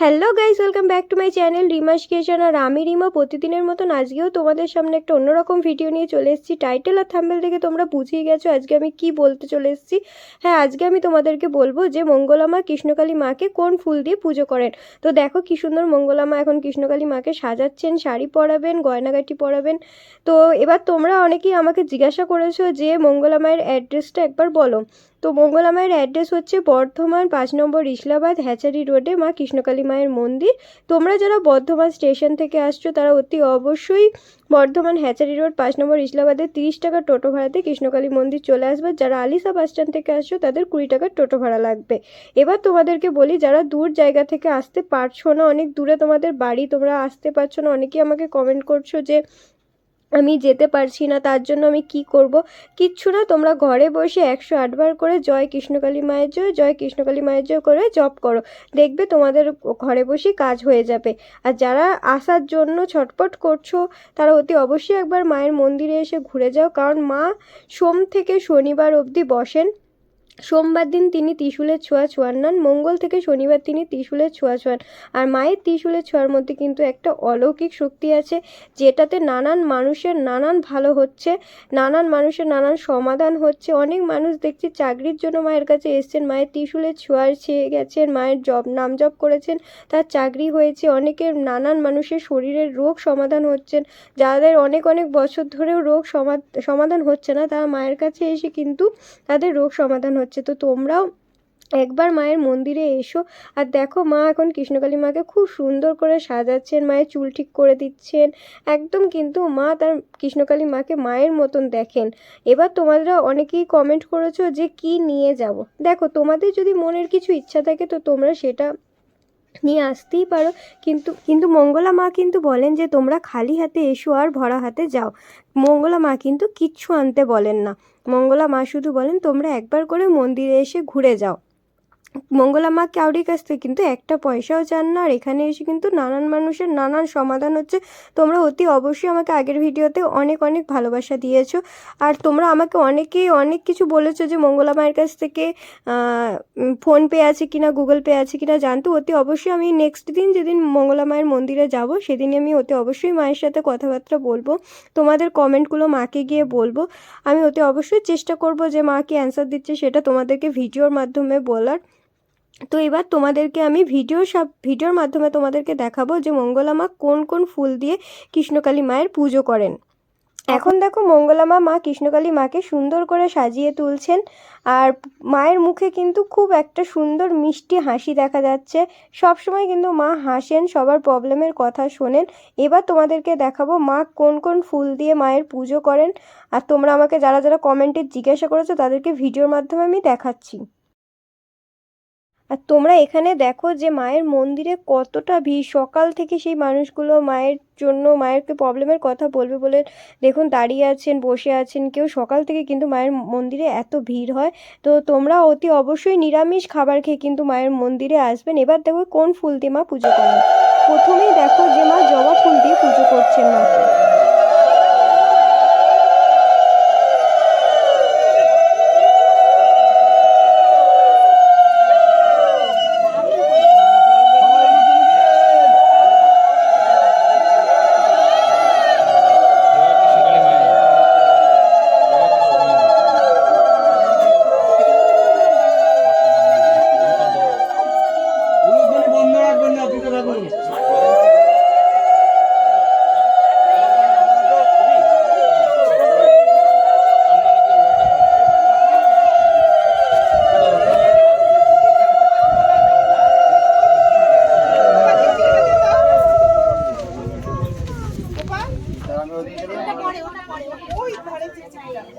Hello guys welcome back to my channel Rima's kitchen আর আমি রিমা। প্রতিদিনের মতন আজকেও তোমাদের সামনে একটা অন্যরকম ভিডিও নিয়ে চলে এসেছি। টাইটেল আর থাম্বেল দেখে তোমরা বুঝেই গেছো আজকে আমি কি বলতে চলে এসেছি। হ্যাঁ আজকে আমি তোমাদেরকে বলব যে মঙ্গলামা কৃষ্ণকালী মাকে কোন ফুল দিয়ে পুজো করেন। তো দেখো কি সুন্দর মঙ্গলামা এখন কৃষ্ণকালী মাকে সাজাচ্ছেন, শাড়ি পরাবেন, গয়নাগাটি পরাবেন। তো এবার তোমরা অনেকেই আমাকে জিজ্ঞাসা করেছ যে মঙ্গলামায়ের অ্যাড্রেসটা একবার বলো। তো মঙ্গলা মায়ের অ্যাড্রেস হচ্ছে বর্ধমান পাঁচ নম্বর ইসলাবাদ হ্যাচারি রোডে মা কৃষ্ণকালী মায়ের মন্দির। তোমরা যারা বর্ধমান স্টেশন থেকে আসছো, তারা অতি অবশ্যই বর্ধমান হ্যাচারি রোড পাঁচ নম্বর ইসলাবাদে তিরিশ টাকা টোটো ভাড়াতে কৃষ্ণকালী মন্দির চলে আসবে। যারা আলিসা বাস স্ট্যান্ড থেকে আসছো, তাদের কুড়ি টাকার টোটো ভাড়া লাগবে। এবার তোমাদেরকে বলি, যারা দূর জায়গা থেকে আসতে পারছ না, অনেক দূরে তোমাদের বাড়ি, তোমরা আসতে পারছ না, অনেকেই আমাকে কমেন্ট করছ যে আমি যেতে পারছি না, তার জন্য আমি কি করব? কিচ্ছু না, তোমরা ঘরে বসে একশো আটবার করে জয় কৃষ্ণকালী মায়ের জয় জয় কৃষ্ণকালী মায়ের জয় করে জপ করো। দেখবে তোমাদের ঘরে বসে কাজ হয়ে যাবে। আর যারা আসার জন্য ছটপট করছ, তারা অতি অবশ্যই একবার মায়ের মন্দিরে এসে ঘুরে যাও, কারণ মা সোম থেকে শনিবার অবধি বসেন। সোমবার দিন তিনি ত্রিশুলের ছোঁয়া ছোঁয়ান নন, মঙ্গল থেকে শনিবার তিনি ত্রিশুলের ছোঁয়া ছোঁয়ান। আর মায়ের ত্রিশূলের ছোঁয়ার মধ্যে কিন্তু একটা অলৌকিক শক্তি আছে, যেটাতে নানান মানুষের নানান ভালো হচ্ছে, নানান মানুষের নানান সমাধান হচ্ছে। অনেক মানুষ দেখছি চাকরির জন্য মায়ের কাছে এসছেন, মায়ের ত্রিশুলের ছোঁয়ার ছেয়ে গেছেন, মায়ের জব, নাম জব করেছেন, তার চাকরি হয়েছে অনেকের নানান মানুষের শরীরের রোগ সমাধান হচ্ছেন, যাদের অনেক অনেক বছর ধরেও রোগ সমা- সমাধান হচ্ছে না, তারা মায়ের কাছে এসে কিন্তু তাদের রোগ সমাধান হচ্ছে। তো তোমরাও একবার মায়ের মন্দিরে এসো আর দেখো মা এখন কৃষ্ণকালী মাকে খুব সুন্দর করে সাজাচ্ছেন, মায়ের চুল ঠিক করে দিচ্ছেন। একদম কিন্তু মা তার কৃষ্ণকালী মাকে মায়ের মতন দেখেন। এবার তোমরা অনেকেই কমেন্ট করেছ যে কি নিয়ে যাব। দেখো তোমাদের যদি মনের কিছু ইচ্ছা থাকে তো তোমরা সেটা নিয়ে আসতেই পারো। কিন্তু কিন্তু মঙ্গলা মা কিন্তু বলেন যে, তোমরা খালি হাতে এসো আর ভরা হাতে যাও। মঙ্গলা মা কিন্তু কিচ্ছু আনতে বলেন না। মঙ্গলা মা শুধু বলেন, তোমরা একবার করে মন্দিরে এসে ঘুরে যাও। মঙ্গলা মা কাউরির কাছ থেকে কিন্তু একটা পয়সাও চান না, আর এখানে এসে কিন্তু নানান মানুষের নানান সমাধান হচ্ছে। তোমরা অতি অবশ্যই আমাকে আগের ভিডিওতে অনেক অনেক ভালোবাসা দিয়েছ। আর তোমরা আমাকে অনেকেই অনেক কিছু বলেছ যে মঙ্গলা মায়ের কাছ থেকে ফোনপে আছে কিনা গুগল পে আছে কিনা, জানতো। অতি অবশ্যই আমি নেক্সট দিন যেদিন মঙ্গলা মায়ের মন্দিরে যাব, সেদিনই আমি অতি অবশ্যই মায়ের সাথে কথাবার্তা বলব। তোমাদের কমেন্টগুলো মাকে গিয়ে বলব। আমি অতি অবশ্যই চেষ্টা করব যে মা কি অ্যান্সার দিচ্ছে সেটা তোমাদেরকে ভিডিওর মাধ্যমে বলার। তো এবার তোমাদেরকে আমি ভিডিও সব, ভিডিওর মাধ্যমে তোমাদেরকে দেখাবো যে মঙ্গলা মা কোন কোন ফুল দিয়ে কৃষ্ণকালী মায়ের পুজো করেন। এখন দেখো মঙ্গলা মা মা কৃষ্ণকালী মাকে সুন্দর করে সাজিয়ে তুলছেন আর মায়ের মুখে কিন্তু খুব একটা সুন্দর মিষ্টি হাসি দেখা যাচ্ছে। সব সময় কিন্তু মা হাসেন, সবার প্রবলেমের কথা শোনেন। এবার তোমাদেরকে দেখাবো মা কোন কোন ফুল দিয়ে মায়ের পুজো করেন। আর তোমরা আমাকে যারা যারা কমেন্টে জিজ্ঞাসা করেছ তাদেরকে ভিডিওর মাধ্যমে আমি দেখাচ্ছি। আর তোমরা এখানে দেখো যে মায়ের মন্দিরে কতটা ভিড়। সকাল থেকে সেই মানুষগুলো মায়ের জন্য, মায়েরকে প্রবলেমের কথা বলবে বলে দেখুন দাঁড়িয়ে আছেন, বসে আছেন কেউ। সকাল থেকে কিন্তু মায়ের মন্দিরে এত ভিড় হয়। তো তোমরা অতি অবশ্যই নিরামিষ খাবার খেয়ে কিন্তু মায়ের মন্দিরে আসবেন। এবার দেখো কোন ফুল দিয়ে মা পুজো করেন। প্রথমেই দেখো যে মা জবা ফুল দিয়ে পুজো করছেন মাকে। না দিতে থাকুন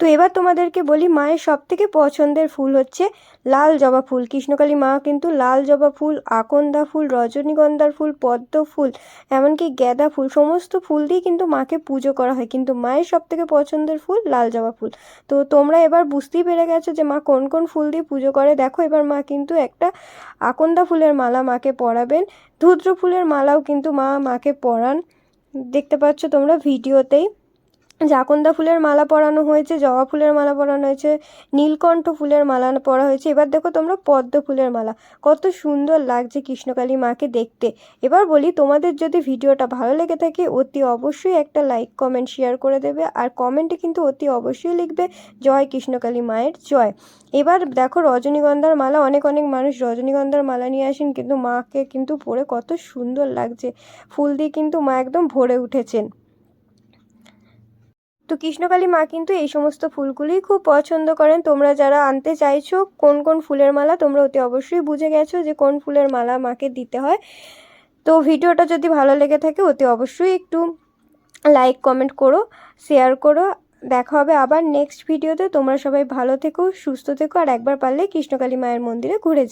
তো এবার তোমাদেরকে বলি, মায়ের সব থেকে পছন্দের ফুল হচ্ছে লাল জবা ফুল। কৃষ্ণকালী মা কিন্তু লাল জবা ফুল, আকন্দা ফুল, রজনীগন্ধার ফুল, পদ্ম ফুল, এমনকি গ্যাদা ফুল, সমস্ত ফুল দিয়ে কিন্তু মাকে পুজো করা হয়। কিন্তু মায়ের সব থেকে পছন্দের ফুল লাল জবা ফুল। তো তোমরা এবার বুঝতেই পেরে গেছো যে মা কোন কোন ফুল দিয়ে পুজো করে। দেখো এবার মা কিন্তু একটা আকন্দা ফুলের মালা মাকে পরাবেন। ধুদ্র ফুলের মালাও কিন্তু মা মাকে পরান। দেখতে পাচ্ছ তোমরা ভিডিওতেই। জাকন্দা ফুলের মালা পরানো হয়েছে, জবা ফুলের মালা পরানো হয়েছে, নীলকণ্ঠ ফুলের মালা পরা হয়েছে। এবার দেখো তোমরা পদ্ম ফুলের মালা। কত সুন্দর লাগছে কৃষ্ণকালী মাকে দেখতে। এবার বলি, তোমাদের যদি ভিডিওটা ভালো লেগে থাকে, অতি অবশ্যই একটা লাইক কমেন্ট শেয়ার করে দেবে। আর কমেন্টে কিন্তু অতি অবশ্যই লিখবে, জয় কৃষ্ণকালী মায়ের জয়। এবার দেখো রজনীগন্ধার মালা, অনেক অনেক মানুষ রজনীগন্ধার মালা নিয়ে আসেন, কিন্তু মাকে কিন্তু পরে কত সুন্দর লাগছে। ফুল দিয়ে কিন্তু মা একদম ভরে উঠেছেন। তো কৃষ্ণকালী মা কিন্তু এই সমস্ত ফুলগুলিই খুব পছন্দ করেন। তোমরা যারা আনতে চাইছো কোন কোন ফুলের মালা তোমরা অতি অবশ্যই বুঝে গেছো যে কোন ফুলের মালা মাকে দিতে হয়। তো ভিডিওটা যদি ভালো লেগে থাকে অতি অবশ্যই একটু লাইক, কমেন্ট করো, শেয়ার করো। দেখা হবে আবার নেক্সট ভিডিওতে। তোমরা সবাই ভালো থেকো, সুস্থ থেকো, আর একবার পারলে কৃষ্ণকালী মায়ের মন্দিরে ঘুরে।